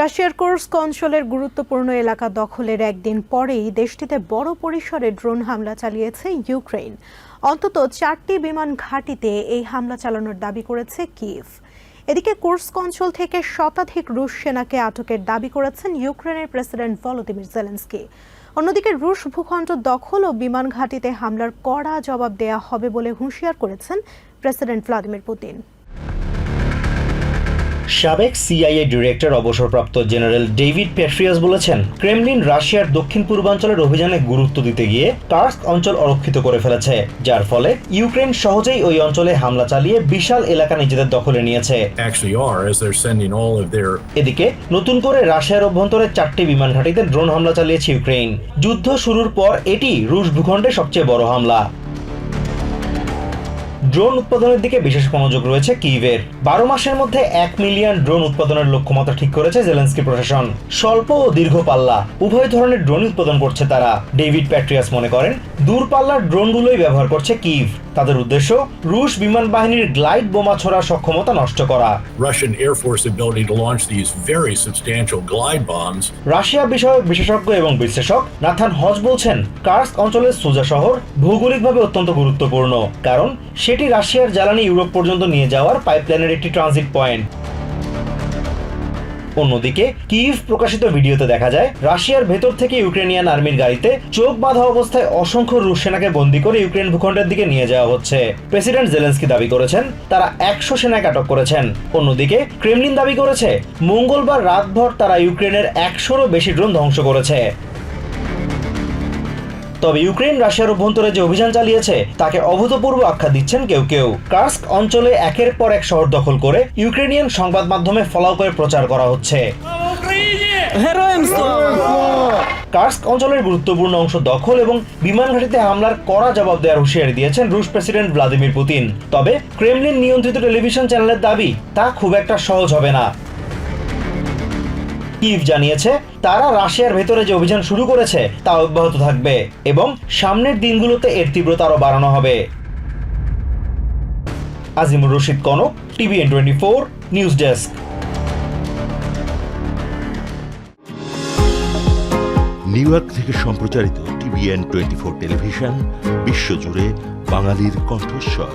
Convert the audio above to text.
রাশিয়ার কোর্স্ক অঞ্চলের গুরুত্বপূর্ণ এলাকা দখলের একদিন পরেই দেশটিতে বড় পরিসরে ড্রোন হামলা চালিয়েছে ইউক্রেন অন্তত চারটি বিমান ঘাঁটিতে এই হামলা চালানোর দাবি করেছে কিয়েভ। এদিকে কোর্স্ক অঞ্চল থেকে শতাধিক রুশ সেনাকে আটকের দাবি করেছেন ইউক্রেনের প্রেসিডেন্ট ভলোদিমির জেলেন্সকি। অন্যদিকে রুশ ভূখণ্ড দখল ও বিমান ঘাঁটিতে হামলার কড়া জবাব দেয়া হবে বলে হুঁশিয়ার করেছেন প্রেসিডেন্ট ভ্লাদিমির পুতিন। সাবেক সিআইএ ডিরেক্টর অবসরপ্রাপ্ত জেনারেল ডেভিড পেট্রিয়াস বলেছেন ক্রেমলিন রাশিয়ার দক্ষিণ পূর্বাঞ্চলের অভিযানে গুরুত্ব দিতে গিয়ে কার্স্ক অঞ্চল অরক্ষিত করে ফেলেছে যার ফলে ইউক্রেন সহজেই ওই অঞ্চলে হামলা চালিয়ে বিশাল এলাকা নিজেদের দখলে নিয়েছে। এদিকে নতুন করে রাশিয়ার অভ্যন্তরে চারটি বিমান ঘাঁটিতে ড্রোন হামলা চালিয়েছে ইউক্রেন যুদ্ধ শুরুর পর এটি রুশ ভূখণ্ডে সবচেয়ে বড় হামলা। ড্রোন উৎপাদনের দিকে বিশেষ মনোযোগ রয়েছে কিভের বারো মাসের মধ্যে এক মিলিয়ন ড্রোন উৎপাদনের লক্ষ্যমাত্রা ঠিক করেছে জেলেন্সকি প্রশাসন। স্বল্প ও দীর্ঘ পাল্লা উভয় ধরনের ড্রোন উৎপাদন করছে তারা ডেভিড প্যাট্রিয়াস মনে করেন। দূরপাল্লার ড্রোনগুলোই ব্যবহার করছে কিভ তাদের উদ্দেশ্য রুশ বিমান বাহিনীর গ্লাইড বোমা ছোড়ার সক্ষমতা নষ্ট করা। Russian Air Force ability to launch these very substantial glide bombs Russia বিষয়ক বিশেষজ্ঞ এবং বিশ্লেষক নাথান হজ বলছেন কার্স অঞ্চলের সুজা শহর ভৌগোলিকভাবে অত্যন্ত গুরুত্বপূর্ণ কারণ সেটি রাশিয়ার জ্বালানি ইউরোপ পর্যন্ত নিয়ে যাওয়ার পাইপলাইনের একটি ট্রানজিট পয়েন্ট। অন্যদিকে কিভ প্রকাশিত ভিডিওতে দেখা যায়, রাশিয়ার ভেতর থেকে ইউক্রেনিয়ান আর্মির গাড়িতে চোখ বাঁধা অবস্থায় অসংখ্য রুশ সেনাকে বন্দী করে ইউক্রেন ভূখণ্ডের দিকে নিয়ে যাওয়া হচ্ছে। প্রেসিডেন্ট জেলেন্সকি দাবি করেছেন, তারা একশো সেনাকে আটক করেছেন। অন্যদিকে, ক্রেমলিন দাবি করেছে, মঙ্গলবার রাতভর তারা ইউক্রেনের একশোরও বেশি ড্রোন ধ্বংস করেছে। তবে ইউক্রেন রাশিয়ার অভ্যন্তরে যে অভিযান চালিয়েছে তাকে অভূতপূর্ব আখ্যা দিচ্ছেন কেউ কেউ। কার্স্ক অঞ্চলে একের পর এক শহর দখল করে ইউক্রেনিয়ান সংবাদ মাধ্যমে ফলাও করে প্রচার করা হচ্ছে। কার্স্ক অঞ্চলের গুরুত্বপূর্ণ অংশ দখল এবং বিমান ঘাঁটিতে হামলার কড়া জবাব দেওয়ার হুঁশিয়ারি দিয়েছেন রুশ প্রেসিডেন্ট ভ্লাদিমির পুতিন। তবে ক্রেমলিন নিয়ন্ত্রিত টেলিভিশন চ্যানেলের দাবি তা খুব একটা সহজ হবে না। কিভ জানিয়েছে, তারা রাশিয়ার ভেতরে যে অভিযান শুরু করেছে, তা অব্যাহত থাকবে এবং সামনের দিনগুলোতে এর তীব্রতা আরও বাড়ানো হবে। Azimur Rashid Kanak, TVN twenty four, news desk. New York থেকে সম্প্রচারিত টিভিএন টোয়েন্টি ফোর টেলিভিশন, বিশ্বজুড়ে বাঙালির কণ্ঠস্বর।